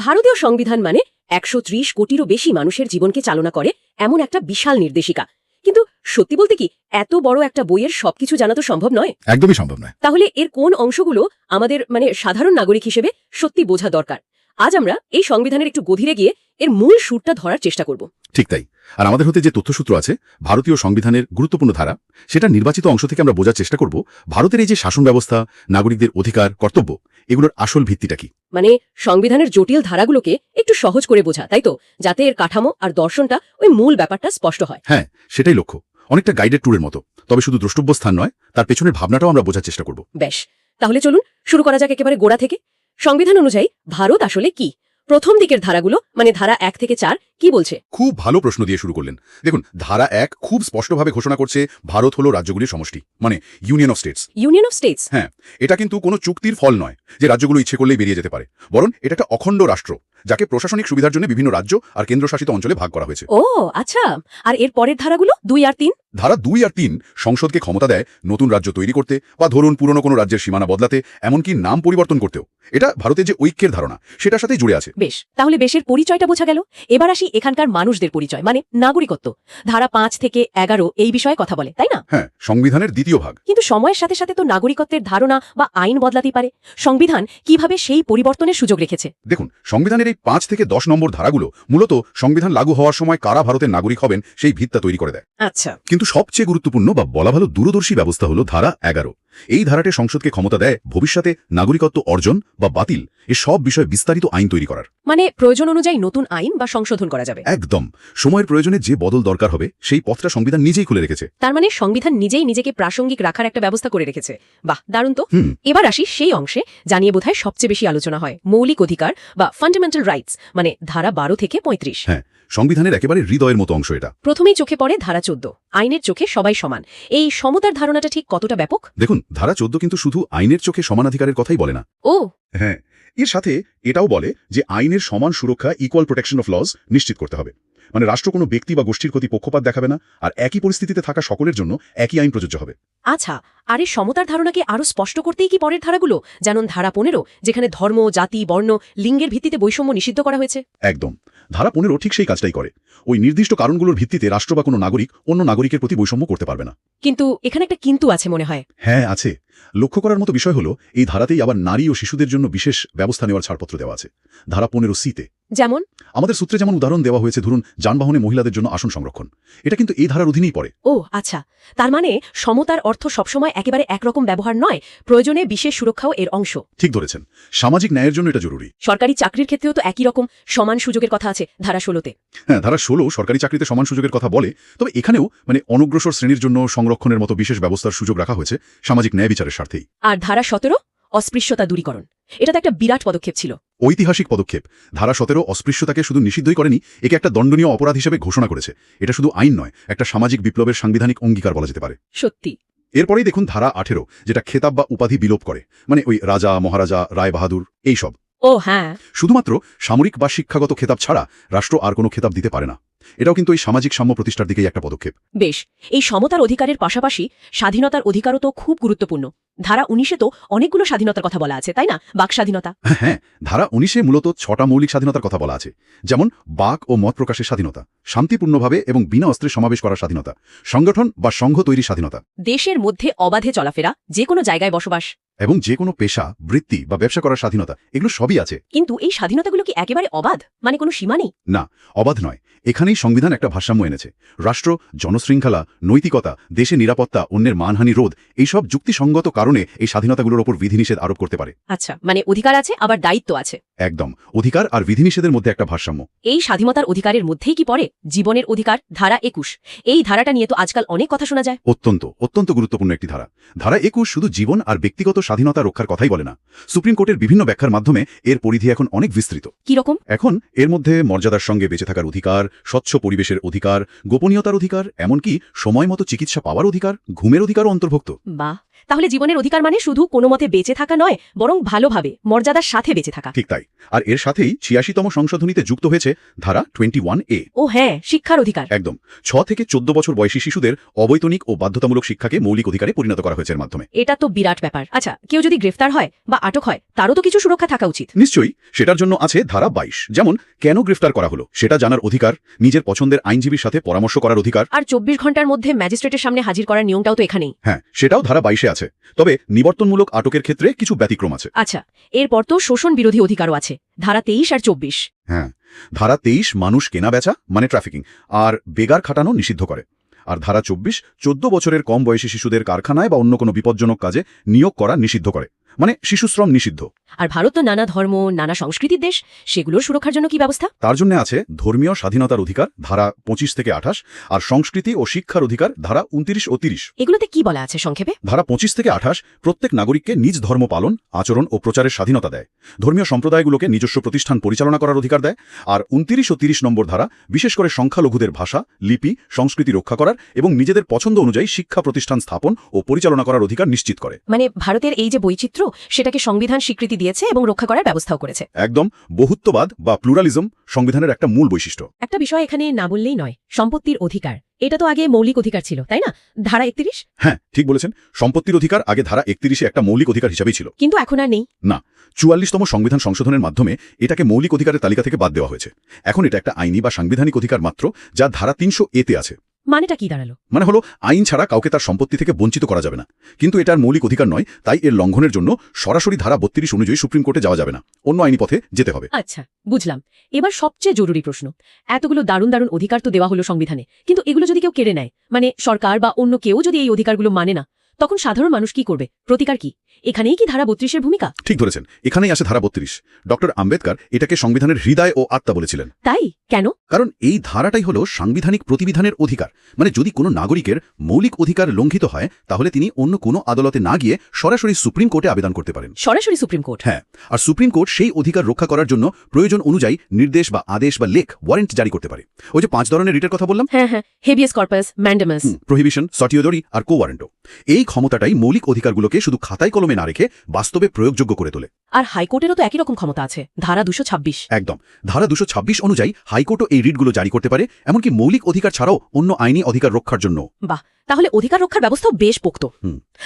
ভারতীয় সংবিধান মানে একশো ত্রিশ কোটিরও বেশি মানুষের জীবনকে চালনা করে এমন একটা বিশাল নির্দেশিকা। কিন্তু সত্যি বলতে কি এত বড় একটা বইয়ের সবকিছু জানা তো সম্ভব নয়? একদমই সম্ভব নয়। তাহলে এর কোন অংশগুলো আমাদের মানে সাধারণ নাগরিক হিসেবে সত্যি বোঝা দরকার? আজ আমরা এই সংবিধানের একটু গভীরে গিয়ে এর মূল সুরটা ধরার চেষ্টা করব। ঠিক তাই। আর আমাদের হতে যে তথ্যসূত্র আছে ভারতীয় সংবিধানের গুরুত্বপূর্ণ ধারা সেটা নির্বাচিত অংশ থেকে আমরা বোঝার চেষ্টা করব ভারতের এই যে শাসন ব্যবস্থা নাগরিকদের অধিকার কর্তব্য এগুলোর আসল ভিত্তিটা কি? মানে সংবিধানের জটিল ধারাগুলোকে একটু সহজ করে বোঝা তাই তো? যাতে এর কাঠামো আর দর্শনটা ওই মূল ব্যাপারটা স্পষ্ট হয়। হ্যাঁ সেটাই লক্ষ্য। অনেকটা গাইডেড ট্যুরের মতো। তবে শুধু দ্রষ্টব্য স্থান নয় তার পেছনের ভাবনাটাও আমরা বোঝার চেষ্টা করব। বেশ তাহলে চলুন শুরু করা যাক একেবারে গোড়া থেকে। সংবিধান অনুযায়ী ভারত আসলে কি? প্রথম দিকের ধারাগুলো মানে ধারা এক থেকে চার কি বলছে? খুব ভালো প্রশ্ন দিয়ে শুরু করলেন। দেখুন ধারা এক খুব স্পষ্টভাবে ঘোষণা করছে ভারত হলো রাজ্যগুলির সমষ্টি মানে union of states union of states হ্যাঁ এটা কিন্তু কোনো চুক্তির ফল নয় যে রাজ্যগুলো ইচ্ছে করলেই বেরিয়ে যেতে পারে। বরং এটা একটা অখণ্ড রাষ্ট্র যাকে প্রশাসনিক সুবিধার জন্য বিভিন্ন রাজ্য আর কেন্দ্রশাসিত অঞ্চলে ভাগ করা হয়েছে। ও আচ্ছা। আর এর পরের ধারাগুলো দুই আর তিন? ধারা দুই আর তিন সংসদকে ক্ষমতা দেয় নতুন রাজ্য তৈরি করতে বা ধরুন পুরনো কোনো রাজ্যের সীমানা বদলাতে এমনকি নাম পরিবর্তন করতেও। এটা ভারতের যে ঐক্যের ধারণা সেটার সাথে জুড়ে আছে। বেশ তাহলে বেশের পরিচয়টা বোঝা গেল। এবার আসি এখানকার মানুষদের পরিচয় মানে নাগরিকত্ব। ধারা পাঁচ থেকে এগারো এই বিষয়ে কথা বলে তাই না? হ্যাঁ সংবিধানের দ্বিতীয় ভাগ। কিন্তু সময়ের সাথে সাথে তো নাগরিকত্বের ধারণা বা আইন বদলাতেই পারে। সংবিধান কীভাবে সেই পরিবর্তনের সুযোগ রেখেছে? দেখুন সংবিধানের এই পাঁচ থেকে দশ নম্বর ধারাগুলো মূলত সংবিধান লাগু হওয়ার সময় কারা ভারতের নাগরিক হবেন সেই ভিত্তা তৈরি করে দেয়। আচ্ছা। কিন্তু সবচেয়ে গুরুত্বপূর্ণ বা বলা ভালো দূরদর্শী ব্যবস্থা হলো ধারা এগারো। এই ধারাটে সংসদকে ক্ষমতা দেয় ভবিষ্যতে নাগরিকত্ব অর্জন বা বাতিল এ সব বিষয়ে বিস্তারিত আইন তৈরি করার। মানে প্রয়োজন অনুযায়ী নতুন আইন বা সংশোধন করা যাবে। একদম। সময়ের প্রয়োজনে যে বদল দরকার হবে সেই পথটা সংবিধান নিজেই খুলে রেখেছে। তার মানে সংবিধান নিজেই নিজেকে প্রাসঙ্গিক রাখার একটা ব্যবস্থা করে রেখেছে। বাহ দারুণ তো। এবার আসি সেই অংশে জানিয়ে বোধহয় সবচেয়ে বেশি আলোচনা হয় মৌলিক অধিকার বা ফান্ডামেন্টাল রাইটস মানে ধারা বারো থেকে পঁয়ত্রিশ। হ্যাঁ সংবিধানের একেবারে হৃদয়ের মতো অংশ এটা। প্রথমেই চোখে পড়ে ধারা চোদ্দ আইনের চোখে সবাই সমান। এই সমতার ধারণাটা ঠিক কতটা ব্যাপক? দেখুন ধারা চোদ্দ কিন্তু শুধু আইনের চোখে সমানাধিকারের কথাই বলে না। ও। হ্যাঁ এর সাথে এটাও বলে যে আইনের সমান সুরক্ষা ইকুয়াল প্রোটেকশন অফ লজ নিশ্চিত করতে হবে। মানে রাষ্ট্র কোনো ব্যক্তি বা গোষ্ঠীর প্রতি পক্ষপাত দেখাবে না আর একই পরিস্থিতিতে থাকা সকলের জন্য একই আইন প্রযোজ্য হবে। আচ্ছা আর এই সমতার ধারণাকে আরও স্পষ্ট করতেই কি পরের ধারাগুলো? যেমন ধারা পনেরো যেখানে ধর্ম জাতি বর্ণ লিঙ্গের ভিত্তিতে বৈষম্য নিষিদ্ধ করা হয়েছে। একদম। ধারা পনেরো ঠিক সেই কাজটাই করে। ওই নির্দিষ্ট কারণগুলোর ভিত্তিতে রাষ্ট্র বা কোনো নাগরিক অন্য নাগরিকের প্রতি বৈষম্য করতে পারবে না। কিন্তু এখানে একটা কিন্তু আছে মনে হয়। হ্যাঁ আছে। লক্ষ্য করার মতো বিষয় হলো এই ধারাতেই আবার নারী ও শিশুদের জন্য বিশেষ ব্যবস্থা নেওয়ার ছাড়পত্র দেওয়া আছে। ধারা পনেরো সিতে যেমন? আমাদের সূত্রে যেমন উদাহরণ দেওয়া হয়েছে ধরুন যানবাহনে মহিলাদের জন্য আসন সংরক্ষণ। এটা কিন্তু এই ধারার অধীনেই পড়ে। ও আচ্ছা। তার মানে সমতার অর্থ সবসময় একেবারে একরকম ব্যবহার নয় প্রয়োজনে বিশেষ সুরক্ষাও এর অংশ। ঠিক ধরেছেন। সামাজিক ন্যায়ের জন্য এটা জরুরি। সরকারি চাকরির ক্ষেত্রেও তো একই রকম সমান সুযোগের কথা আছে। ধারা ষোলোতে। হ্যাঁ ধারা ষোলো সরকারি চাকরিতে সমান সুযোগের কথা বলে তবে এখানেও মানে অনগ্রসর শ্রেণির জন্য সংরক্ষণের মতো বিশেষ ব্যবস্থার সুযোগ রাখা হয়েছে সামাজিক ন্যায় বিচারের স্বার্থেই। আর ধারা সতেরো অস্পৃশ্যতা দূরীকরণ। এটা তো একটা বিরাট পদক্ষেপ ছিল। ঐতিহাসিক পদক্ষেপ। ধারা সতেরো অস্পৃশ্যতাকে শুধু নিষিদ্ধই করেনি একে একটা দণ্ডনীয় অপরাধ হিসেবে ঘোষণা করেছে। এটা শুধু আইন নয় একটা সামাজিক বিপ্লবের সাংবিধানিক অঙ্গীকার বলা যেতে পারে। সত্যি। এরপরেই দেখুন ধারা আঠেরো যেটা খেতাব বা উপাধি বিলোপ করে। মানে ওই রাজা মহারাজা রায় বাহাদুর এইসব। ও হ্যাঁ। শুধুমাত্র সামরিক বা শিক্ষাগত খেতাব ছাড়া রাষ্ট্র আর কোনো খেতাব দিতে পারে না। এটাও কিন্তু এই সামাজিক সাম্য প্রতিষ্ঠার দিকেই একটা পদক্ষেপ। বেশ এই সমতার অধিকারের পাশাপাশি স্বাধীনতার অধিকারও তো খুব গুরুত্বপূর্ণ। ধারা উনিশে তো অনেকগুলো স্বাধীনতার কথা বলা আছে তাই না? বাক স্বাধীনতা। হ্যাঁ ধারা উনিশে মূলত ছটা মৌলিক স্বাধীনতার কথা বলা আছে। যেমন বাক ও মত প্রকাশের স্বাধীনতা শান্তিপূর্ণভাবে এবং বিনা অস্ত্রে সমাবেশ করার স্বাধীনতা সংগঠন বা সংঘ তৈরির স্বাধীনতা। দেশের মধ্যে অবাধে চলাফেরা যে কোনো জায়গায় বসবাস। এবং যে কোনো পেশা বৃত্তি বা ব্যবসা করার স্বাধীনতা এগুলো সবই আছে। কিন্তু এই স্বাধীনতাগুলো কি একেবারে অবাধ? মানে কোনো সীমা নেই? না অবাধ নয়। এখানেই সংবিধান একটা ভারসাম্য এনেছে। রাষ্ট্র জনশৃঙ্খলা নৈতিকতা দেশে নিরাপত্তা অন্যের মানহানি রোধ এইসব যুক্তিসঙ্গত কারণে এই স্বাধীনতাগুলোর ওপর বিধিনিষেধ আরোপ করতে পারে। আচ্ছা মানে অধিকার আছে আবার দায়িত্ব আছে? একদম। অধিকার আর বিধিনিষেধের মধ্যে একটা ভারসাম্য। এই স্বাধীনতার অধিকারের মধ্যেই কি পড়ে? জীবনের অধিকার ধারা একুশ। এই ধারাটা নিয়ে তো আজকাল অনেক কথা শোনা যায়। অত্যন্ত অত্যন্ত গুরুত্বপূর্ণ একটি ধারা। ধারা একুশ শুধু জীবন আর ব্যক্তিগত স্বাধীনতা রক্ষার কথাই বলে না। সুপ্রিম কোর্টের বিভিন্ন ব্যাখ্যার মাধ্যমে এর পরিধি এখন অনেক বিস্তৃত। কীরকম? এখন এর মধ্যে মর্যাদার সঙ্গে বেঁচে থাকার অধিকার স্বচ্ছ পরিবেশের অধিকার গোপনীয়তার অধিকার এমনকি সময় মতো চিকিৎসা পাওয়ার অধিকার ঘুমের অধিকারও অন্তর্ভুক্ত। বাহ! তাহলে জীবনের অধিকার মানে শুধু কোনো মতে বেঁচে থাকা নয় বরং ভালোভাবে মর্যাদার সাথে বেঁচে থাকা। ঠিক তাই। আর এর সাথেই ছিয়াশিতম সংশোধনীতে যুক্ত হয়েছে ধারা টোয়েন্টি এ। ও হ্যাঁ শিক্ষার অধিকার। একদম। ছ থেকে চোদ্দ বছর বয়সী শিশুদের অবৈতনিক ও বাধ্যতামূলক শিক্ষাকে মৌলিক অধিকারে পরিণত করা হয়েছে এর মাধ্যমে। এটা তো বিরাট ব্যাপার। আচ্ছা কেউ যদি গ্রেফতার হয় বা আটক হয় তারও তো কিছু সুরক্ষা থাকা উচিত। নিশ্চয়ই সেটার জন্য আছে ধারা বাইশ। যেমন কেন গ্রেফতার করা হলো? সেটা জানার অধিকার নিজের পছন্দের আইনজীবীর সাথে পরামর্শ করার অধিকার। আর চব্বিশ ঘণ্টার মধ্যে ম্যাজিস্ট্রেটের সামনে হাজির করার নিয়মটাও তো এখানেই। হ্যাঁ সেটাও ধারা বাইশে আছে। তবে নিবর্তনমূলক আটকের ক্ষেত্রে কিছু ব্যতিক্রম আছে। আচ্ছা এরপর তো শোষণ বিরোধী অধিকারও আছে। ধারা তেইশ আর চব্বিশ। হ্যাঁ ধারা তেইশ মানুষ কেনা বেচা মানে ট্রাফিকিং আর বেগার খাটানো নিষিদ্ধ করে। আর ধারা চব্বিশ চোদ্দ বছরের কম বয়সী শিশুদের কারখানায় বা অন্য কোনো বিপজ্জনক কাজে নিয়োগ করা নিষিদ্ধ করে। মানে শিশুশ্রম নিষিদ্ধ। আর ভারত তো নানা ধর্ম নানা সংস্কৃতির দেশ সেগুলোর সুরক্ষার জন্য কি ব্যবস্থা? তার জন্য আছে ধর্মীয় স্বাধীনতার অধিকার ধারা পঁচিশ থেকে আঠাশ আর সংস্কৃতি ও শিক্ষার অধিকার ধারা উনত্রিশ ও তিরিশ। এগুলোতে কি বলা আছে সংক্ষেপে? ধারা পঁচিশ থেকে আঠাশ প্রত্যেক নাগরিককে নিজ ধর্ম পালন আচরণ ও প্রচারের স্বাধীনতা দেয়। ধর্মীয় সম্প্রদায়গুলোকে নিজস্ব প্রতিষ্ঠান পরিচালনা করার অধিকার দেয় আর উনত্রিশ ও তিরিশ নম্বর ধারা বিশেষ করে সংখ্যালঘুদের ভাষা লিপি সংস্কৃতি রক্ষা করার এবং নিজেদের পছন্দ অনুযায়ী শিক্ষা প্রতিষ্ঠান স্থাপন ও পরিচালনা করার অধিকার নিশ্চিত করে। মানে ভারতের এই যে বৈচিত্র্য সেটাকে সংবিধান স্বীকৃতি দিয়েছে এবং রক্ষা করার ব্যবস্থাও করেছে। একদম বহুত্ববাদ বা প্লুরালিজম সংবিধানের একটা মূল বৈশিষ্ট্য। একটা বিষয় এখানে না বললেই নয় সম্পত্তির অধিকার। এটা তো আগে মৌলিক অধিকার ছিল তাই না? ধারা একত্রিশ? হ্যাঁ ঠিক বলেছেন। সম্পত্তির অধিকার আগে ধারা একত্রিশে একটা মৌলিক অধিকার হিসাবেই ছিল। কিন্তু এখন আর নেই। না চুয়াল্লিশতম সংবিধান সংশোধনের মাধ্যমে এটাকে মৌলিক অধিকারের তালিকা থেকে বাদ দেওয়া হয়েছে। এখন এটা একটা আইনি বা সাংবিধানিক অধিকার মাত্র যা ধারা তিনশো এতে আছে। মানেটা কি দাঁড়াল? মানে হলো আইন ছাড়া কাউকে তার সম্পত্তি থেকে বঞ্চিত করা যাবে না। কিন্তু এটার মৌলিক অধিকার নয় তাই এর লঙ্ঘনের জন্য সরাসরি ধারা বত্রিশ অনুযায়ী সুপ্রিম কোর্টে যাওয়া যাবে না। অন্য আইনি পথে যেতে হবে। আচ্ছা বুঝলাম। এবার সবচেয়ে জরুরি প্রশ্ন। এতগুলো দারুণ দারুণ অধিকার তো দেওয়া হলো সংবিধানে কিন্তু এগুলো যদি কেউ কেড়ে নেয় মানে সরকার বা অন্য কেউ যদি এই অধিকারগুলো মানে না তখন সাধারণ মানুষ কি করবে? প্রতিকার কি? এখানেই কি ধারা বত্রিশের ভূমিকা? ঠিক ধরেছেন। এখানেই আসে ধারা বত্রিশ। ডক্টর আম্বেদকর এটাকে সংবিধানের হৃদয় ও আত্মা বলেছিলেন। তাই? কেন? কারণ এই ধারাটাই হলো সাংবিধানিক প্রতিবিধানের অধিকার। মানে যদি কোনো নাগরিকের মৌলিক অধিকার লঙ্ঘিত হয় তাহলে তিনি অন্য কোনো আদালতে না গিয়ে সরাসরি সুপ্রিম কোর্টে আবেদন করতে পারেন। সরাসরি সুপ্রিম কোর্ট? হ্যাঁ। আর সুপ্রিম কোর্ট সেই অধিকার রক্ষা করার জন্য প্রয়োজন অনুযায়ী নির্দেশ বা আদেশ বা লেখ ওয়ারেন্ট জারি করতে পারে। ওই যে পাঁচ ধরনের রিটের কথা বললাম? হ্যাঁ হ্যাঁ। Habeas corpus mandamus prohibition certiorari আর কো ওয়ারেন্টও এই ক্ষমতাটাই মৌলিক অধিকারগুলোকে শুধু খাতায় কলমে না রেখে বাস্তবে প্রয়োগযোগ্য করে তোলে। আর হাইকোর্টেরও তো একই রকম ক্ষমতা আছে ধারা দুশো ছাব্বিশ। একদম। ধারা দুশো ছাব্বিশ অনুযায়ী হাইকোর্টও এই রিটগুলো জারি করতে পারে এমনকি মৌলিক অধিকার ছাড়াও অন্য আইনি অধিকার রক্ষার জন্য বাহ তাহলে অধিকার রক্ষার ব্যবস্থাও বেশ পোক্ত।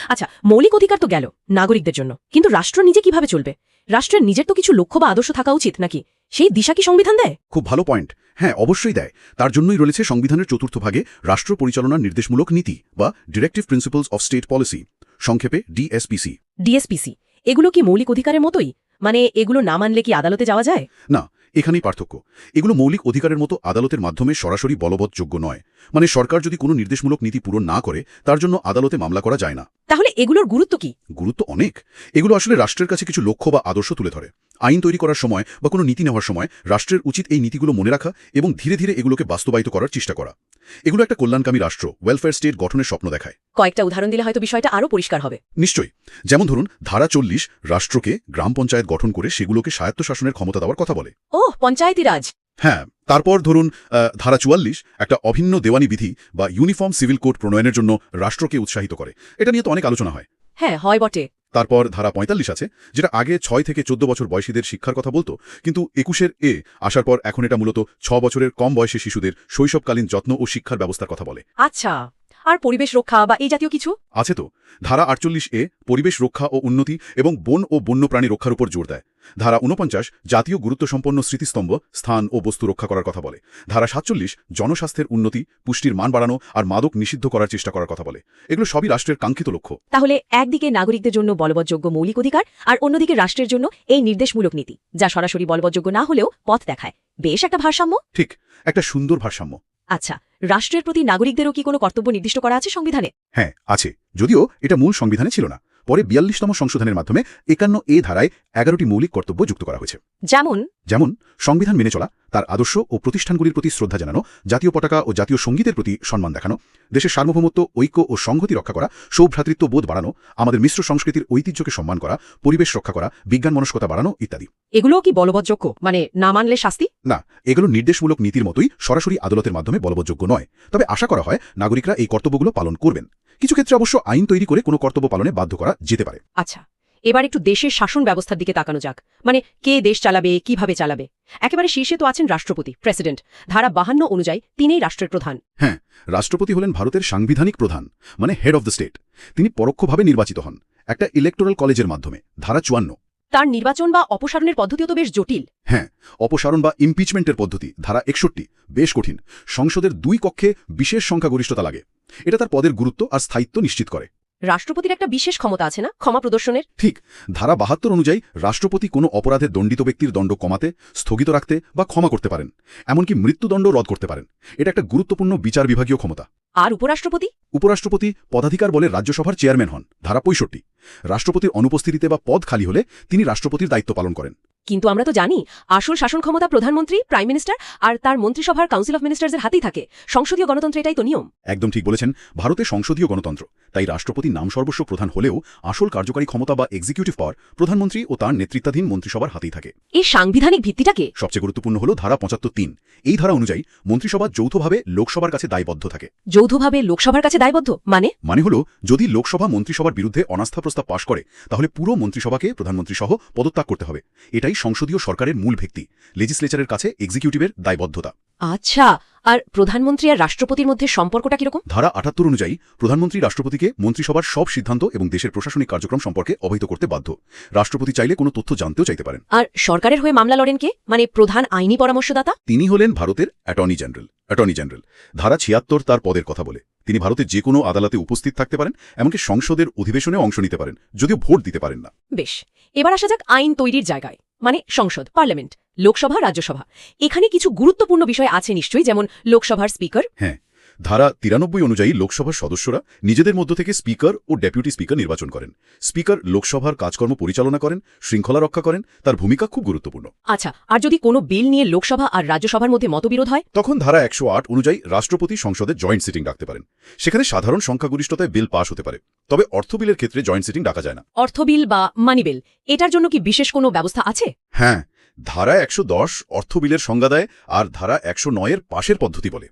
আচ্ছা মৌলিক অধিকার তো গেল নাগরিকদের জন্য। কিন্তু রাষ্ট্র নিজে কীভাবে চলবে? রাষ্ট্রের নিজের তো কিছু লক্ষ্য বা আদর্শ থাকা উচিত নাকি? সেই দিশা কি সংবিধান দেয়? খুব ভালো পয়েন্ট হ্যাঁ অবশ্যই দেয়। তার জন্যই রয়েছে সংবিধানের চতুর্থ ভাগে রাষ্ট্র পরিচালনার নির্দেশমূলক নীতি বা directive principles of state policy সংক্ষেপে ডিএসপিসি ডিএসপিসি এগুলো কি মৌলিক অধিকারের মতোই? মানে এগুলো না মানলে কি আদালতে যাওয়া যায়? না এখানেই পার্থক্য। এগুলো মৌলিক অধিকারের মতো আদালতের মাধ্যমে সরাসরি বলবৎযোগ্য নয়। মানে সরকার যদি কোনো নির্দেশমূলক নীতি পূরণ না করে তার জন্য আদালতে মামলা করা যায় না। তাহলে এগুলোর গুরুত্ব কি? গুরুত্ব অনেক। এগুলো আসলে রাষ্ট্রের কাছে কিছু লক্ষ্য বা আদর্শ তুলে ধরে। আইন তৈরি করার সময় বা কোনো নীতি নেওয়ার সময় রাষ্ট্রের উচিত এই নীতিগুলো মনে রাখা এবং ধীরে ধীরে এগুলোকে বাস্তবায়িত করার চেষ্টা করা। এগুলো একটা কল্যাণকামী রাষ্ট্র ওয়েলফেয়ার স্টেট গঠনের স্বপ্ন দেখায়। কয়েকটা উদাহরণ দিলে হয়তো বিষয়টা আরও পরিষ্কার হবে। নিশ্চয়ই। যেমন ধরুন ধারা চল্লিশ রাষ্ট্রকে গ্রাম পঞ্চায়েত গঠন করে সেগুলোকে স্বায়ত্তশাসনের ক্ষমতা দেওয়ার কথা বলে। ও পঞ্চায়েতি রাজ। হ্যাঁ তারপর ধরুন ধারা চুয়াল্লিশ একটা অভিন্ন দেওয়ানি বিধি বা ইউনিফর্ম সিভিল কোড প্রণয়নের জন্য রাষ্ট্রকে উৎসাহিত করে। এটা নিয়ে তো অনেক আলোচনা হয়। হ্যাঁ হয় বটে। তারপর ধারা পঁয়তাল্লিশ আছে যেটা আগে ছয় থেকে চোদ্দ বছর বয়সীদের শিক্ষার কথা বলতো কিন্তু একুশের এ আসার পর এখন এটা মূলত ছ বছরের কম বয়সী শিশুদের শৈশবকালীন যত্ন ও শিক্ষার ব্যবস্থার কথা বলে। আচ্ছা আর পরিবেশ রক্ষা বা এই জাতীয় কিছু? আছে তো। ধারা আটচল্লিশ এ পরিবেশ রক্ষা ও উন্নতি এবং বন ও বন্যপ্রাণী রক্ষার উপর জোর দেয়। ধারা উনপঞ্চাশ জাতীয় গুরুত্বসম্পন্ন স্মৃতিস্তম্ভ স্থান ও বস্তু রক্ষা করার কথা বলে। ধারা সাতচল্লিশ জনস্বাস্থ্যের উন্নতি পুষ্টির মান বাড়ানো আর মাদক নিষিদ্ধ করার চেষ্টা করার কথা বলে। এগুলো সবই রাষ্ট্রের কাঙ্ক্ষিত লক্ষ্য। তাহলে একদিকে নাগরিকদের জন্য বলবৎযোগ্য মৌলিক অধিকার আর অন্যদিকে রাষ্ট্রের জন্য এই নির্দেশমূলক নীতি যা সরাসরি বলবৎযোগ্য না হলেও পথ দেখায়। বেশ একটা ভারসাম্য? ঠিক একটা সুন্দর ভারসাম্য। আচ্ছা রাষ্ট্রের প্রতি নাগরিকদেরও কি কোনো কর্তব্য নির্দিষ্ট করা আছে সংবিধানে? হ্যাঁ আছে। যদিও এটা মূল সংবিধানে ছিল না। পরে বিয়াল্লিশতম সংশোধনের মাধ্যমে একান্ন এ ধারায় এগারোটি মৌলিক কর্তব্য যুক্ত করা হয়েছে। যেমন? যেমন সংবিধান মেনে চলা তার আদর্শ ও প্রতিষ্ঠানগুলির প্রতি শ্রদ্ধা জানানো জাতীয় পতাকা ও জাতীয় সঙ্গীতের প্রতি সম্মান দেখানো দেশের সার্বভৌমত্ব ঐক্য ও সংহতি রক্ষা করা সৌভ্রাতৃত্ব বোধ বাড়ানো আমাদের মিশ্র সংস্কৃতির ঐতিহ্যকে সম্মান করা পরিবেশ রক্ষা করা বিজ্ঞান মনস্কতা বাড়ানো ইত্যাদি। এগুলোও কি বলবৎযোগ্য? মানে না মানলে শাস্তি? না এগুলো নির্দেশমূলক নীতির মতোই সরাসরি আদালতের মাধ্যমে বলবৎযোগ্য নয়। তবে আশা করা হয় নাগরিকরা এই কর্তব্যগুলো পালন করবেন। কিছু ক্ষেত্রে অবশ্য আইন তৈরি করে কোনো কর্তব্য পালনে বাধ্য করা যেতে পারে। আচ্ছা এবার একটু দেশের শাসন ব্যবস্থার দিকে তাকানো যাক। মানে কে দেশ চালাবে কীভাবে চালাবে? একেবারে শীর্ষে তো আছেন রাষ্ট্রপতি প্রেসিডেন্ট। ধারা বাহান্ন অনুযায়ী তিনিই রাষ্ট্রের প্রধান। হ্যাঁ রাষ্ট্রপতি হলেন ভারতের সাংবিধানিক প্রধান মানে হেড অব দ্য স্টেট। তিনি পরোক্ষভাবে নির্বাচিত হন একটা ইলেকটোরাল কলেজের মাধ্যমে ধারা চুয়ান্ন। তার নির্বাচন বা অপসারণের পদ্ধতিও তো বেশ জটিল। হ্যাঁ অপসারণ বা ইমপিচমেন্টের পদ্ধতি ধারা একষট্টি, বেশ কঠিন। সংসদের দুই কক্ষে বিশেষ সংখ্যাগরিষ্ঠতা লাগে। এটা তার পদের গুরুত্ব আর স্থায়িত্ব নিশ্চিত করে। রাষ্ট্রপতির একটা বিশেষ ক্ষমতা আছে না? ক্ষমা প্রদর্শনের? ঠিক। ধারা বাহাত্তর অনুযায়ী রাষ্ট্রপতি কোনো অপরাধে দণ্ডিত ব্যক্তির দণ্ড কমাতে স্থগিত রাখতে বা ক্ষমা করতে পারেন। এমনকি মৃত্যুদণ্ড রদ করতে পারেন। এটা একটা গুরুত্বপূর্ণ বিচার বিভাগীয় ক্ষমতা। আর উপরাষ্ট্রপতি? উপরাষ্ট্রপতি পদাধিকার বলে রাজ্যসভার চেয়ারম্যান হন। ধারা পঁয়ষট্টি। রাষ্ট্রপতির অনুপস্থিতিতে বা পদ খালি হলে তিনি রাষ্ট্রপতির দায়িত্ব পালন করেন। কিন্তু আমরা তো জানি আসল শাসন ক্ষমতা প্রধানমন্ত্রী প্রাইম মিনিস্টার আর তার মন্ত্রিসভার কাউন্সিল অফ মিনিস্টার্সের হাতেই থাকে। সংসদীয় গণতন্ত্র এটাই তো নিয়ম। একদম ঠিক বলেছেন ভারতে সংসদীয় গণতন্ত্র তাই রাষ্ট্রপতি নাম সর্বস্ব প্রধান হলেও আসল কার্যকারী ক্ষমতা বা এক্সিকিউটিভ পাওয়ার প্রধানমন্ত্রী ও তার নেতৃত্বাধীন মন্ত্রিসভার হাতেই থাকে। এই সাংবিধানিক ভিত্তিটাকে সবচেয়ে গুরুত্বপূর্ণ হল ধারা পঁচাত্তর তিন। এই ধারা অনুযায়ী মন্ত্রিসভা যৌথভাবে লোকসভার কাছে দায়বদ্ধ থাকে। যৌথভাবে লোকসভার কাছে দায়বদ্ধ? মানে? মানে হল যদি লোকসভা মন্ত্রিসভার বিরুদ্ধে অনাস্থা প্রস্তাব পাশ করে তাহলে পুরো মন্ত্রিসভাকে প্রধানমন্ত্রী সহ পদত্যাগ করতে হবে। এটাই সংসদীয় সরকারের মূল ভিত্তি লেজিসলেচারের কাছে এক্সিকিউটিভের দায়বদ্ধতা। আচ্ছা আর প্রধানমন্ত্রী আর রাষ্ট্রপতির মধ্যে সম্পর্কটা কীরকম? ধারা আটাত্তর অনুযায়ী প্রধানমন্ত্রী রাষ্ট্রপতিকে মন্ত্রিসভার সব সিদ্ধান্ত এবং দেশের প্রশাসনিক কার্যক্রম সম্পর্কে অবহিত করতে বাধ্য। রাষ্ট্রপতি চাইলে কোনো তথ্য জানতেও চাইতে পারেন। আর সরকারের হয়ে মামলা লড়েন কে? মানে প্রধান আইনি পরামর্শদাতা? তিনি হলেন ভারতের অ্যাটর্নি জেনারেল অ্যাটর্নি জেনারেল। ধারা ছিয়াত্তর তার পদের কথা বলে। তিনি ভারতের যে কোনো আদালতে উপস্থিত থাকতে পারেন এমনকি সংসদের অধিবেশনে অংশ নিতে পারেন যদিও ভোট দিতে পারেন না। বেশ এবার আসা যাক আইন তৈরির জায়গায়। মানে সংসদ, পার্লামেন্ট, লোকসভা, রাজ্যসভা। এখানে কিছু গুরুত্বপূর্ণ বিষয় আছে নিশ্চয়ই, যেমন লোকসভার স্পিকার। হ্যাঁ। ধারা তিরানব্বই অনুযায়ী লোকসভার সদস্যরা নিজেদের মধ্য থেকে স্পিকার ও ডেপুটি স্পিকার নির্বাচন করেন। স্পিকার লোকসভার কাজকর্ম পরিচালনা করেন শৃঙ্খলা রক্ষা করেন তার ভূমিকা খুব গুরুত্বপূর্ণ। আচ্ছা আর যদি কোনো বিল নিয়ে লোকসভা আর রাজ্যসভার মধ্যে মতবিরোধ হয়? তখন ধারা একশো আট অনুযায়ী রাষ্ট্রপতি সংসদে জয়েন্ট সিটিং ডাকতে পারেন। সেখানে সাধারণ সংখ্যাগরিষ্ঠতায় বিল পাশ হতে পারে। তবে অর্থ বিলের ক্ষেত্রে জয়েন্ট সিটিং ডাকা যায় না। অর্থ বিল বা মানি বিল এটার জন্য কি বিশেষ কোনো ব্যবস্থা আছে? হ্যাঁ ধারা একশো দশ অর্থ বিলের সংজ্ঞা দেয় আর ধারা একশো নয়ের পাশের পদ্ধতি বলে।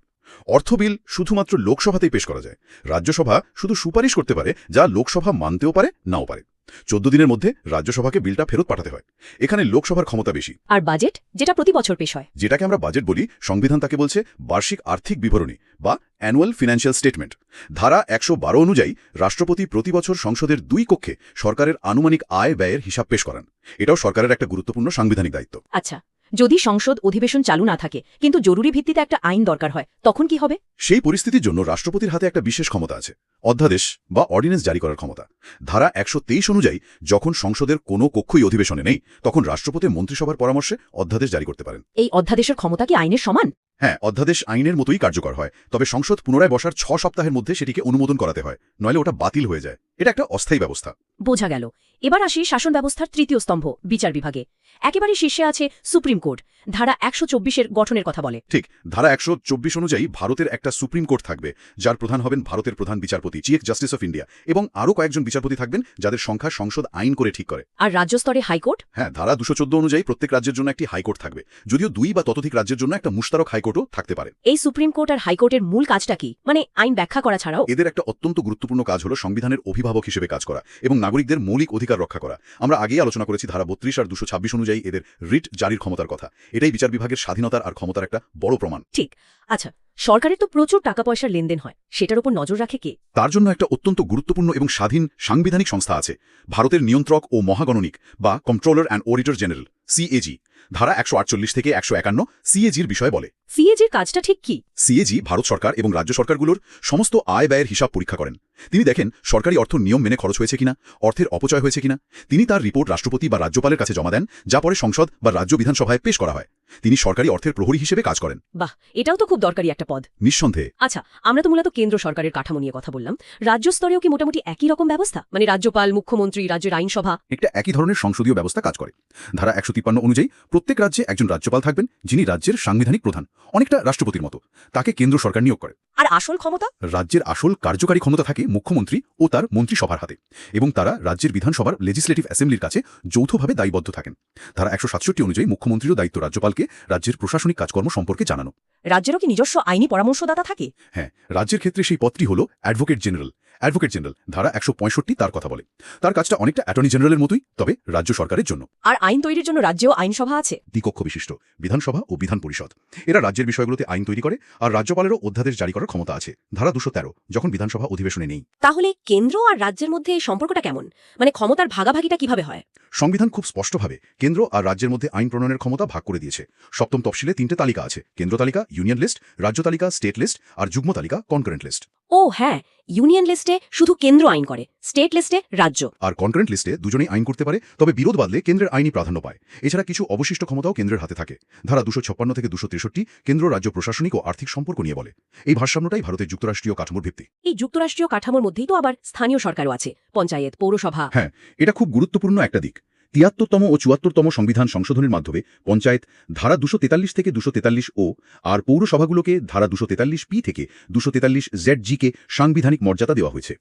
অর্থ বিল শুধুমাত্র লোকসভাতেই পেশ করা যায়। রাজ্যসভা শুধু সুপারিশ করতে পারে যা লোকসভা মানতেও পারে নাও পারে। চোদ্দ দিনের মধ্যে রাজ্যসভাকে বিলটা ফেরত পাঠাতে হয়। এখানে লোকসভার ক্ষমতা বেশি। আর বাজেট যেটা প্রতি বছর পেশ হয়। যেটাকে আমরা বাজেট বলি সংবিধান তাকে বলছে বার্ষিক আর্থিক বিবরণী বা অ্যানুয়াল ফিনান্সিয়াল স্টেটমেন্ট। ধারা একশো বারো অনুযায়ী রাষ্ট্রপতি প্রতি বছর সংসদের দুই কক্ষে সরকারের আনুমানিক আয় ব্যয়ের হিসাব পেশ করান। এটাও সরকারের একটা গুরুত্বপূর্ণ সাংবিধানিক দায়িত্ব। আচ্ছা যদি সংসদ অধিবেশন চালু না থাকে কিন্তু জরুরি ভিত্তিতে একটা আইন দরকার হয় তখন কি হবে? সেই পরিস্থিতির জন্য রাষ্ট্রপতির হাতে একটা বিশেষ ক্ষমতা আছে অধ্যাদেশ বা অর্ডিন্যান্স জারি করার ক্ষমতা। ধারা একশো তেইশ অনুযায়ী যখন সংসদের কোনো কক্ষই অধিবেশনে নেই তখন রাষ্ট্রপতি মন্ত্রিসভার পরামর্শে অধ্যাদেশ জারি করতে পারেন। এই অধ্যাদেশের ক্ষমতা কি আইনের সমান? হ্যাঁ অধ্যাদেশ আইনের মতোই কার্যকর হয়, তবে সংসদ পুনরায় বসার ছ সপ্তাহের মধ্যে সেটিকে অনুমোদন করাতে হয়, নইলে ওটা বাতিল হয়ে যায়। এটা একটা অস্থায়ী ব্যবস্থা। বোঝা গেল। এবার আসি শাসন ব্যবস্থার তৃতীয় স্তম্ভ, বিচার বিভাগে। একেবারে শীর্ষে আছে সুপ্রিম কোর্ট। ধারা একশো চব্বিশের গঠনের কথা বলে। ঠিক ধারা একশো চব্বিশ অনুযায়ী ভারতের একটা সুপ্রিম কোর্ট থাকবে যার প্রধান হবেন ভারতের প্রধান বিচারপতি চিফ জাস্টিস অফ ইন্ডিয়া এবং আরও কয়েকজন বিচারপতি থাকবেন যাদের সংখ্যা সংসদ আইন করে ঠিক করে। আর রাজ্য স্তরে হাইকোর্ট? হ্যাঁ ধারা দুশো চোদ্দ অনুযায়ী প্রত্যেক রাজ্যের জন্য একটি হাইকোর্ট থাকবে যদিও দুই বা ততোধিক রাজ্যের জন্য একটা মুশতারক হাইকোর্টও থাকতে পারে। এই সুপ্রিম কোর্ট আর হাইকোর্টের মূল কাজটা কি? মানে আইন ব্যাখ্যা করা ছাড়াও? এদের একটা অত্যন্ত গুরুত্বপূর্ণ কাজ হলো সংবিধানের অভিভাবক হিসেবে কাজ করা এবং নাগরিকদের মৌলিক অধিকার রক্ষা করা। আমরা আগেই আলোচনা করেছি ধারা বত্রিশ আর দুশো ছাব্বিশ অনুযায়ী এদের রিট জারির ক্ষমতার কথা। এটাই বিচার বিভাগের স্বাধীনতার আর ক্ষমতার একটা বড় প্রমাণ। ঠিক। আচ্ছা সরকারের তো প্রচুর টাকা পয়সার লেনদেন হয়। সেটার উপর নজর রাখে কে? তার জন্য একটা অত্যন্ত গুরুত্বপূর্ণ এবং স্বাধীন সাংবিধানিক সংস্থা আছে। ভারতের নিয়ন্ত্রক ও মহাগণনিক বা controller and auditor general CAG. ধারা একশো আটচল্লিশ থেকে একশো একান্ন সিএজির বিষয় বলে। সিএজির কাজটা ঠিক কি? সিএজি ভারত সরকার এবং রাজ্য সরকারগুলোর সমস্ত আয় ব্যয়ের হিসাব পরীক্ষা করেন। তিনি দেখেন সরকারি অর্থ নিয়ম মেনে খরচ হয়েছে কিনা অর্থের অপচয় হয়েছে কিনা। তিনি তার রিপোর্ট রাষ্ট্রপতি বা রাজ্যপালের কাছে জমা দেন যা পরে সংসদ বা রাজ্য বিধানসভায় পেশ করা হয়। তিনি সরকারি অর্থের প্রহরী হিসেবে কাজ করেন। বাহ এটাও তো খুব দরকারি একটা পদ। নিঃসন্দেহে। আচ্ছা আমরা তো মূলত কেন্দ্র সরকারের কাঠামো নিয়ে কথা বললাম। রাজ্য স্তরেও কি মোটামুটি একই রকম ব্যবস্থা? মানে রাজ্যপাল মুখ্যমন্ত্রী রাজ্যের আইনসভা? একটা একই ধরনের সংসদীয় ব্যবস্থা কাজ করে। ধারা একশো তিপ্পান্ন অনুযায়ী প্রত্যেক রাজ্যে একজন রাজ্যপাল থাকবেন যিনি রাজ্যের সাংবিধানিক প্রধান। অনেকটা রাষ্ট্রপতির মতো। তাকে কেন্দ্র সরকার নিয়োগ করে। আর আসল ক্ষমতা? রাজ্যের আসল কার্যকারী ক্ষমতা থাকে মুখ্যমন্ত্রী ও তার মন্ত্রিসভার হাতে। এবং তারা রাজ্যের বিধানসভার লেজিসলেটিভ অ্যাসেম্বলির কাছে যৌথভাবে দায়বদ্ধ থাকেন। তারা একশো সাতষট্টি অনুযায়ী মুখ্যমন্ত্রীরও দায়িত্ব রাজ্যপালকে রাজ্যের প্রশাসনিক কাজকর্ম সম্পর্কে জানানো। রাজ্যেরও কি নিজস্ব আইনি পরামর্শদাতা থাকে? হ্যাঁ রাজ্যের ক্ষেত্রে সেই পদটি হল অ্যাডভোকেট জেনারেল অ্যাডভোকেট জেনারেল ধারা একশো পঁয়ষট্টি তার কথা বলে। তার কাজটা অনেকটা অ্যাটর্নি জেনারেলের মতোই তবে রাজ্য সরকারের জন্য। আর আইন তৈরির জন্য রাজ্যেও আইনসভা আছে? দ্বিকক্ষ বিশিষ্ট বিধানসভা ও বিধান পরিষদ। এরা রাজ্যের বিষয়গুলোতে আইন তৈরি করে আর রাজ্যপালেরও অধ্যাদেশ জারি করার ক্ষমতা আছে। ধারা দুশো তেরো যখন বিধানসভা অধিবেশনে নেই। তাহলে কেন্দ্র আর রাজ্যের মধ্যে এই সম্পর্কটা কেমন? মানে ক্ষমতার ভাগাভাগিটা কীভাবে হয়? সংবিধান খুব স্পষ্টভাবে কেন্দ্র আর রাজ্যের মধ্যে আইন প্রণয়নের ক্ষমতা ভাগ করে দিয়েছে। সপ্তম তফসিলে তিনটে তালিকা আছে। কেন্দ্র তালিকা ইউনিয়ন লিস্ট রাজ্য তালিকা স্টেট লিস্ট আর যুগ্ম তালিকা কনকারেন্ট লিস্ট। ও হ্যাঁ ইউনিয়ন লিস্টে শুধু কেন্দ্র আইন করে স্টেট লিস্টে রাজ্য। আর কনকারেন্ট লিস্টে দুজনেই আইন করতে পারে তবে বিরোধ বাদলে কেন্দ্রের আইনি প্রাধান্য পায়। এছাড়া কিছু অবশিষ্ট ক্ষমতাও কেন্দ্রের হাতে থাকে। ধারা দুশো ছাপ্পান্ন থেকে দুশো তেষট্টি কেন্দ্র রাজ্য প্রশাসনিক ও আর্থিক সম্পর্ক নিয়ে বলে। এই ভারসাম্যটাই ভারতের যুক্তরাষ্ট্রীয় কাঠামোর ভিত্তি। এই যুক্তরাষ্ট্রীয় কাঠামোর মধ্যেই তো আবার স্থানীয় সরকারও আছে পঞ্চায়েত পৌরসভা। হ্যাঁ এটা খুব গুরুত্বপূর্ণ একটা দিক। তিয়াত্তরতম ও চুয়াত্তরতম সংবিধান সংশোধনের মাধ্যমে পঞ্চায়েত ধারা দুশো থেকে দুশো ও, আর পৌরসভাগুলোকে ধারা দুশো পি থেকে দুশো তেতাল্লিশ জেড জিকে সাংবিধানিক মর্যাদা দেওয়া হয়েছে।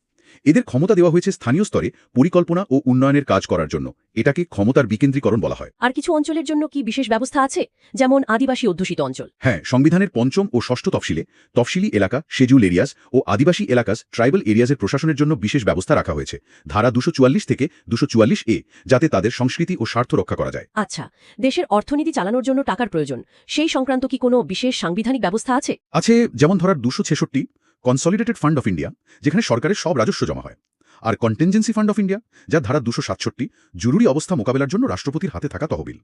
এদের ক্ষমতা দেওয়া হয়েছে স্থানীয় স্তরে পরিকল্পনা ও উন্নয়নের কাজ করার জন্য। এটাকে ক্ষমতার বিকেন্দ্রীকরণ বলা হয়। আর কিছু অঞ্চলের জন্য কি বিশেষ ব্যবস্থা আছে? যেমন আদিবাসী অধ্যুষিত অঞ্চল। হ্যাঁ সংবিধানের পঞ্চম ও ষষ্ঠ তফসিলে তফসিলি এলাকা শেডিউল এরিয়াস ও আদিবাসী এলাকাস ট্রাইবাল এরিয়াজের প্রশাসনের জন্য বিশেষ ব্যবস্থা রাখা হয়েছে। ধারা দুশো চুয়াল্লিশ থেকে দুশো চুয়াল্লিশ এ যাতে তাদের সংস্কৃতি ও স্বার্থ রক্ষা করা যায়। আচ্ছা দেশের অর্থনীতি চালানোর জন্য টাকার প্রয়োজন। সেই সংক্রান্ত কি কোনো বিশেষ সাংবিধানিক ব্যবস্থা আছে? আছে যেমন ধরার দুশো ছেষট্টি কনসলিডেটেড ফান্ড অফ ইন্ডিয়া যেখানে সরকারের সব রাজস্ব জমা হয়। আর কন্টেনজেন্সি ফান্ড অফ ইন্ডিয়া যা ধারা দুশো সাতষট্টি জরুরি অবস্থা মোকাবেলার জন্য রাষ্ট্রপতির হাতে থাকা তহবিল।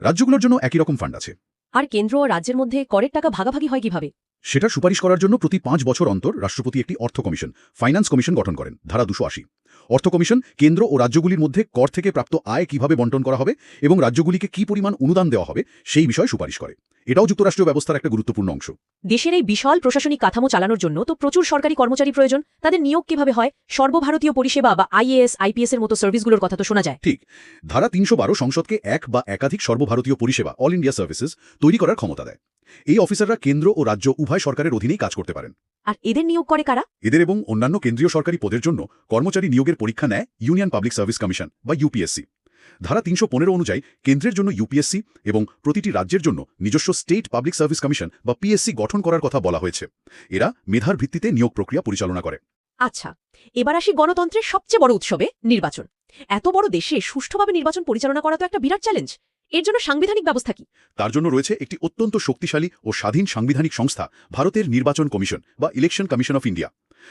রাজ্যগুলোর জন্য একই রকম ফান্ড আছে। আর কেন্দ্র ও রাজ্যের মধ্যে করের টাকা ভাগাভাগি হয় কীভাবে? সেটা সুপারিশ করার জন্য প্রতি পাঁচ বছর অন্তর রাষ্ট্রপতি একটি অর্থ কমিশন ফাইন্যান্স কমিশন গঠন করেন ধারা দুশো আশি। অর্থ কমিশন কেন্দ্র ও রাজ্যগুলির মধ্যে কর থেকে প্রাপ্ত আয় কীভাবে বন্টন করা হবে এবং রাজ্যগুলিকে কি পরিমাণ অনুদান দেওয়া হবে সেই বিষয়ে সুপারিশ করে। এটাও যুক্তরাষ্ট্রীয় ব্যবস্থার একটা গুরুত্বপূর্ণ অংশ। দেশের এই বিশাল প্রশাসনিক কাঠামো চালানোর জন্য তো প্রচুর সরকারি কর্মচারী প্রয়োজন। তাদের নিয়োগ কীভাবে হয়? সর্বভারতীয় পরিষেবা বা আইএএস আইপিএস এর মতো সার্ভিসগুলোর কথা তো শোনা যায়। ঠিক। ধারা তিনশো বারো সংসদকে এক বা একাধিক সর্বভারতীয় পরিষেবা অল ইন্ডিয়া সার্ভিসেস তৈরি করার ক্ষমতা দেয়। এই অফিসাররা কেন্দ্র ও রাজ্য উভয় সরকারের অধীনেই কাজ করতে পারেন। আর এদের নিয়োগ করে কারা? এদের এবং অন্যান্য কেন্দ্রীয় সরকারি পদের জন্য কর্মচারী নিয়োগের পরীক্ষা নেয় ইউনিয়ন পাবলিক সার্ভিস কমিশন বা ইউপিএসসি। ধারা তিনশো পনেরো অনুযায়ী কেন্দ্রের জন্য ইউপিএসসি এবং প্রতিটি রাজ্যের জন্য নিজস্ব স্টেট পাবলিক সার্ভিস কমিশন বা পিএসসি গঠন করার কথা বলা হয়েছে। এরা মেধার ভিত্তিতে নিয়োগ প্রক্রিয়া পরিচালনা করে। আচ্ছা এবার আসি গণতন্ত্রের সবচেয়ে বড় উৎসবে, নির্বাচন। এত বড় দেশে সুষ্ঠুভাবে নির্বাচন পরিচালনা করা তো একটা বিরাট চ্যালেঞ্জ এর জন্য সাংবিধানিক ব্যবস্থা কি? তার জন্য রয়েছে একটি অত্যন্ত শক্তিশালী ও স্বাধীন সাংবিধানিক সংস্থা ভারতের নির্বাচন কমিশন বা ইলেকশন কমিশন অফ ইন্ডিয়া।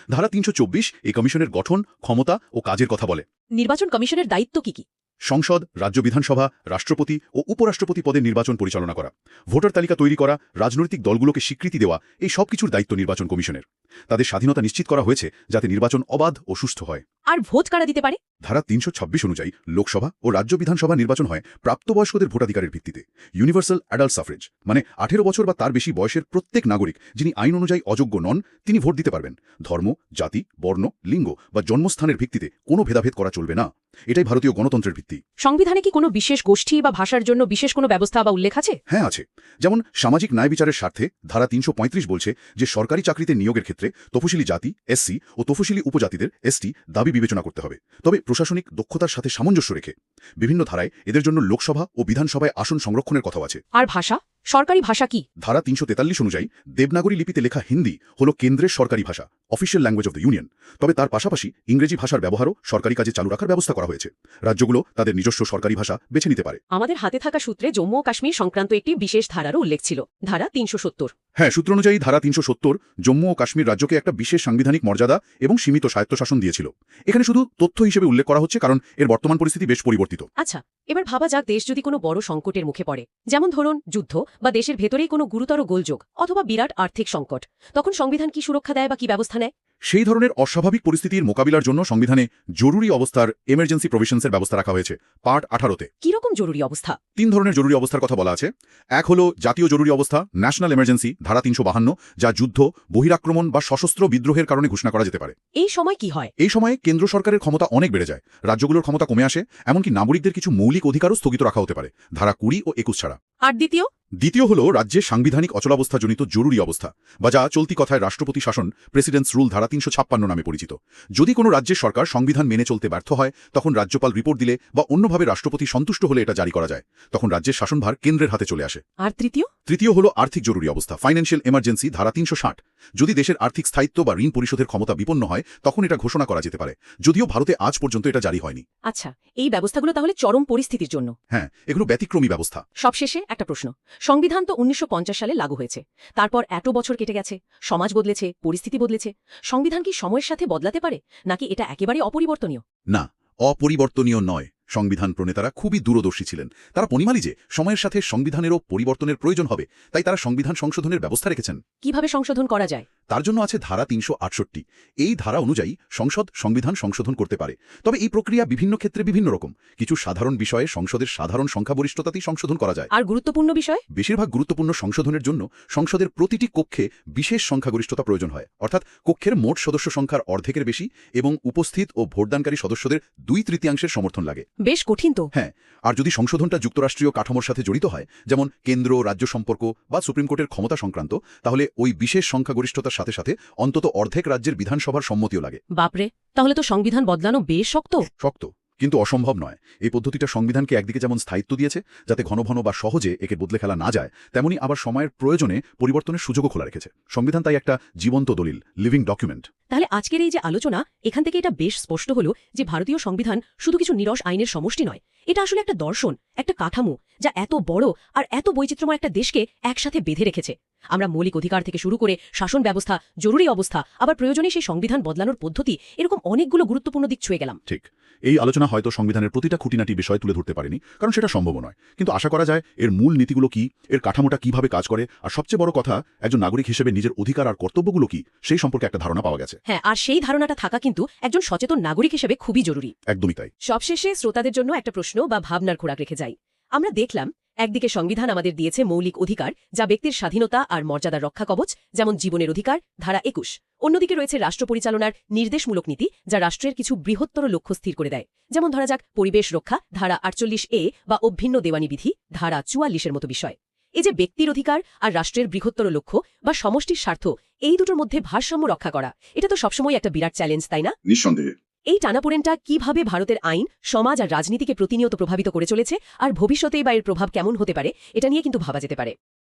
ধারা তিনশো চব্বিশ এই কমিশনের গঠন ক্ষমতা ও কাজের কথা বলে। নির্বাচন কমিশনের দায়িত্ব কি কি? সংসদ রাজ্য বিধানসভা রাষ্ট্রপতি ও উপরাষ্ট্রপতি পদে নির্বাচন পরিচালনা করা। ভোটার তালিকা তৈরি করা রাজনৈতিক দলগুলোকে স্বীকৃতি দেওয়া এই সব কিছুর দায়িত্ব নির্বাচন কমিশনের। তাদের স্বাধীনতা নিশ্চিত করা হয়েছে যাতে নির্বাচন অবাধ ও সুস্থ হয়। আর ভোট কারা দিতে পারে? ধারা তিনশো ছাব্বিশ অনুযায়ী লোকসভা ও রাজ্য বিধানসভা নির্বাচন হয় প্রাপ্তবয়স্কদের ভোটাধিকারের ভিত্তিতে। ইউনিভার্সাল অ্যাডাল্ট সাফরেজ মানে আঠেরো বছর বা তার বেশি বয়সের প্রত্যেক নাগরিক যিনি আইন অনুযায়ী অযোগ্য নন তিনি ভোট দিতে পারবেন। ধর্ম জাতি বর্ণ লিঙ্গ বা জন্মস্থানের ভিত্তিতে কোনো ভেদাভেদ করা চলবে না। এটাই ভারতীয় গণতন্ত্রের ভিত্তি। সংবিধানে কি কোনো বিশেষ গোষ্ঠী বা ভাষার জন্য বিশেষ কোনো ব্যবস্থা বা উল্লেখ আছে? হ্যাঁ আছে। যেমন সামাজিক ন্যায় বিচারের স্বার্থে ধারা তিনশো পঁয়ত্রিশ বলছে যে সরকারি চাকরিতে নিয়োগের ক্ষেত্রে তফসিলি জাতি এসসি ও তফসিলি উপজাতিদের এসটি দাবি বিবেচনা করতে হবে। তবে প্রশাসনিক দক্ষতার সাথে সামঞ্জস্য রেখে বিভিন্ন ধারায় এদের জন্য লোকসভা ও বিধানসভায় আসন সংরক্ষণের কথাও আছে। আর ভাষা? সরকারি ভাষা কি? ধারা তিনশো তেতাল্লিশ অনুযায়ী দেবনাগরী লিপিতে লেখা হিন্দি হল কেন্দ্রের সরকারি ভাষা। Official language of the union তবে তার পাশাপাশি ইংরেজি ভাষার ব্যবহারও সরকারি কাজে চালু রাখার ব্যবস্থা করা হয়েছে। রাজ্যগুলো তাদের নিজস্ব সরকারি ভাষা বেছে নিতে পারে। আমাদের হাতে থাকা সূত্রে জম্মু ও কাশ্মীর সংক্রান্ত একটি বিশেষ ধারারও উল্লেখ ছিল ধারা তিনশো সত্তর। হ্যাঁ সূত্র অনুযায়ী ধারা তিনশো সত্তর জম্মু ও কাশ্মীর রাজ্যকে একটা বিশেষ সাংবিধানিক মর্যাদা এবং সীমিত স্বায়ত্তশাসন দিয়েছিল। এখানে শুধু তথ্য হিসেবে উল্লেখ করা হচ্ছে কারণ এর বর্তমান পরিস্থিতি বেশ পরিবর্তিত। আচ্ছা এবার ভাবা যাক দেশ যদি কোনো বড় সংকটের মুখে পড়ে। যেমন ধরুন যুদ্ধ বা দেশের ভেতরেই কোনো গুরুতর গোলযোগ অথবা বিরাট আর্থিক সংকট। তখন সংবিধান কি সুরক্ষা দেয় বা কি ব্যবস্থা সেই ধরনের অস্বাভাবিক পরিস্থিতির মোকাবিলার জন্য সংবিধানে জরুরি অবস্থার এমার্জেন্সি প্রভিশনসের ব্যবস্থা রাখা হয়েছে পার্ট আঠারোতে। কীরকম জরুরি অবস্থা? তিন ধরনের জরুরি অবস্থার কথা বলা আছে। এক হলো জাতীয় জরুরি অবস্থা ন্যাশনাল এমার্জেন্সি ধারা তিনশো বাহান্ন যা যুদ্ধ বহিরাক্রমণ বা সশস্ত্র বিদ্রোহের কারণে ঘোষণা করা যেতে পারে। এই সময় কি হয়? এই সময়ে কেন্দ্র সরকারের ক্ষমতা অনেক বেড়ে যায় রাজ্যগুলোর ক্ষমতা কমে আসে এমনকি নাগরিকদের কিছু মৌলিক অধিকারও স্থগিত রাখা হতে পারে ধারা কুড়ি ও একুশ ছাড়া। আর দ্বিতীয়? দ্বিতীয় হল রাজ্যের সাংবিধানিক অচলাবস্থাজনিত জরুরি অবস্থা বা যা চলতি কথায় রাষ্ট্রপতি শাসন প্রেসিডেন্টস রুল ধারা তিনশো ছাপ্পান্ন নামে পরিচিত। যদি কোনো রাজ্যের সরকার সংবিধান মেনে চলতে ব্যর্থ হয় তখন রাজ্যপাল রিপোর্ট দিলে বা অন্যভাবে রাষ্ট্রপতি সন্তুষ্ট হলে এটা জারি করা যায়। তখন রাজ্যের শাসনভার কেন্দ্রের হাতে চলে আসে। আর তৃতীয়? তৃতীয় হল আর্থিক জরুরি অবস্থা ফাইন্যান্সিয়াল এমার্জেন্সি ধারা তিনশো ষাট। যদি দেশের আর্থিক স্থায়িত্ব বা ঋণ পরিশোধের ক্ষমতা বিপন্ন হয় তখন এটা ঘোষণা করা যেতে পারে। যদিও ভারতে আজ পর্যন্ত এটা জারি হয়নি। আচ্ছা এই ব্যবস্থাগুলো তাহলে চরম পরিস্থিতির জন্য? হ্যাঁ এগুলো ব্যতিক্রমী ব্যবস্থা। সবশেষে একটা প্রশ্ন। সংবিধান তো উনিশশো পঞ্চাশ সালে লাগু হয়েছে। তারপর এত বছর কেটে গেছে। সমাজ বদলেছে পরিস্থিতি বদলেছে। সংবিধান কি সময়ের সাথে বদলাতে পারে? নাকি এটা একেবারে অপরিবর্তনীয়? না অপরিবর্তনীয় নয়। সংবিধান প্রণেতারা খুবই দূরদর্শী ছিলেন। তারা পনিমালি যে সময়ের সাথে সংবিধানেরও পরিবর্তনের প্রয়োজন হবে, তাই তারা সংবিধান সংশোধনের ব্যবস্থা রেখেছেন। কীভাবে সংশোধন করা যায়? তার জন্য আছে ধারা তিনশো আটষট্টি। এই ধারা অনুযায়ী সংসদ সংবিধান সংশোধন করতে পারে। তবে এই প্রক্রিয়া বিভিন্ন ক্ষেত্রে বিভিন্ন রকম। কিছু সাধারণ বিষয়ে সংসদের সাধারণ সংখ্যাগরিষ্ঠতাতেই সংশোধন করা যায়। আর গুরুত্বপূর্ণ বিষয়? বেশিরভাগ গুরুত্বপূর্ণ সংশোধনের জন্য সংসদের প্রতিটি কক্ষে বিশেষ সংখ্যাগরিষ্ঠতা প্রয়োজন হয়। অর্থাৎ কক্ষের মোট সদস্য সংখ্যার অর্ধেকের বেশি এবং উপস্থিত ও ভোটদানকারী সদস্যদের দুই তৃতীয়াংশের সমর্থন লাগে। বেশ কঠিন তো। হ্যাঁ আর যদি সংশোধনটা যুক্তরাষ্ট্রীয় কাঠামোর সাথে জড়িত হয় যেমন কেন্দ্র রাজ্য সম্পর্ক বা সুপ্রিম কোর্টের ক্ষমতা সংক্রান্ত তাহলে ওই বিশেষ সংখ্যাগরিষ্ঠতার সাথে সাথে অন্তত অর্ধেক রাজ্যের বিধানসভার সম্মতিও লাগে। বাপরে তাহলে তো সংবিধান বদলানো বেশ শক্ত। শক্ত কিন্তু অসম্ভব নয়। এই পদ্ধতিটা সংবিধানকে একদিকে যেমন স্থায়িত্ব দিয়েছে যাতে ঘন ঘন বা সহজে একে বদলে খেলা না যায় তেমনি আবার সময়ের প্রয়োজনে পরিবর্তনের সুযোগও খোলা রেখেছে। সংবিধান তাই একটা জীবন্ত দলিল লিভিং ডকুমেন্ট তাহলে আজকের এই যে আলোচনা এখান থেকে এটা বেশ স্পষ্ট হলো যে ভারতীয় সংবিধান শুধু কিছু নিরস আইনের সমষ্টি নয়। এটা আসলে একটা দর্শন একটা কাঠামো যা এত বড় আর এত বৈচিত্র্যময় একটা দেশকে একসাথে বেঁধে রেখেছে। আমরা মৌলিক অধিকার থেকে শুরু করে শাসন ব্যবস্থা জরুরি অবস্থা আবার প্রয়োজনে সেই সংবিধান বদলানোর পদ্ধতি এরকম অনেকগুলো গুরুত্বপূর্ণ দিক ছুঁয়ে গেলাম। ঠিক। এই আলোচনা হয়তো সংবিধানের প্রতিটা খুঁটিনাটি বিষয় তুলে ধরতে পারেনি কারণ সেটা সম্ভব নয়। কিন্তু আশা করা যায় এর মূল নীতিগুলো কি এর কাঠামোটা কীভাবে কাজ করে আর সবচেয়ে বড় কথা একজন নাগরিক হিসেবে নিজের অধিকার আর কর্তব্যগুলো কি সেই সম্পর্কে একটা ধারণা পাওয়া গেছে। হ্যাঁ আর সেই ধারণাটা থাকা কিন্তু একজন সচেতন নাগরিক হিসেবে খুবই জরুরি। একদমই তাই। সবশেষে শ্রোতাদের জন্য একটা প্রশ্ন বা ভাবনার খোরাক রেখে যাই। আমরা দেখলাম একদিকে সংবিধান আমাদের দিয়েছে মৌলিক অধিকার, যা ব্যক্তির স্বাধীনতা আর মর্যাদার রক্ষা কবচ, যেমন জীবনের অধিকার, ধারা একুশ। অন্যদিকে রয়েছে রাষ্ট্র পরিচালনার নির্দেশমূলক নীতি, যা রাষ্ট্রের কিছু বৃহত্তর লক্ষ্য স্থির করে দেয়। যেমন ধরা যাক, পরিবেশ রক্ষা, ধারা আটচল্লিশ এ বা অভিন্ন দেওয়ানি বিধি, ধারা চুয়াল্লিশের মতো বিষয়। এই যে ব্যক্তির অধিকার আর রাষ্ট্রের বৃহত্তর লক্ষ্য বা সমষ্টির স্বার্থ, এই দুটোর মধ্যে ভারসাম্য রক্ষা করা, এটা তো সবসময় একটা বিরাট চ্যালেঞ্জ তাই না? নিঃসন্দেহে। এই টানাপোড়েনটা কীভাবে ভারতের আইন, সমাজ আর রাজনীতিকে প্রতিনিয়ত প্রভাবিত করে চলেছে, আর ভবিষ্যতে বা এর প্রভাব কেমন হতে পারে, এটা নিয়ে কিন্তু ভাবা যেতে পারে।